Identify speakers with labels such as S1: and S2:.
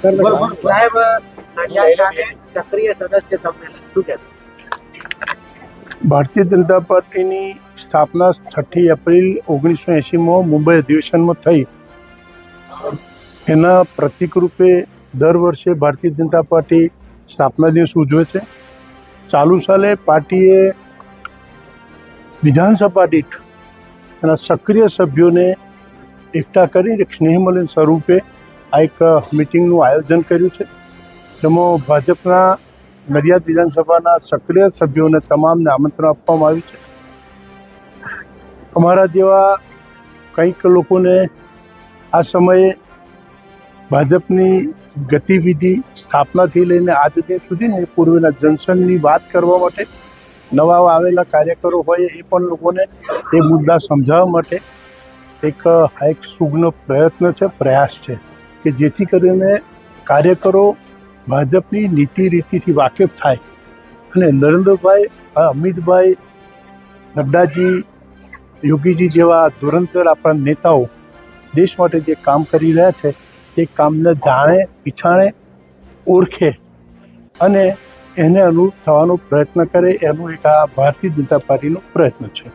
S1: સાહેબ નડિયાદ સદસ્ય સંમેલન શું કહેશો?
S2: ભારતીય જનતા પાર્ટીની સ્થાપના છઠ્ઠી એપ્રિલ ઓગણીસો એંશીમાં મુંબઈ અધિવેશનમાં થઈ. એના પ્રતિક રૂપે દર વર્ષે ભારતીય જનતા પાર્ટી સ્થાપના દિવસ ઉજવે છે. ચાલુ સાલે પાર્ટીએ વિધાનસભા દીઠ એના સક્રિય સભ્યોને એકઠા કરી એક સ્નેહ સ્વરૂપે આ એક મિટિંગનું આયોજન કર્યું છે. જેમાં ભાજપના નડિયાદ વિધાનસભાના સક્રિય સભ્યોને તમામને આમંત્રણ આપવામાં આવ્યું છે. અમારા જેવા કંઈક લોકોને આ સમયે ભાજપની ગતિવિધિ સ્થાપનાથી લઈને આજ દિન સુધીની પૂર્વેના જંકશનની વાત કરવા માટે નવા આવેલા કાર્યકરો હોય એ પણ લોકોને એ મુદ્દા સમજાવવા માટે એક આ એક સુગ્ન પ્રયત્ન છે, પ્રયાસ છે. કે જેથી કરીને કાર્યકરો ભાજપની નીતિ રીતિથી વાકેફ થાય. અને નરેન્દ્રભાઈ અમિતભાઈ નડ્ડાજી, યોગીજી જેવા ધુરંધર આપણા નેતાઓ દેશ માટે જે કામ કરી રહ્યા છે એ કામને જાણે, પીછાણે ઓળખે અને એને અનુરૂપ થવાનો પ્રયત્ન કરે એનું એક આ ભારતીય જનતા પાર્ટીનો પ્રયત્ન છે.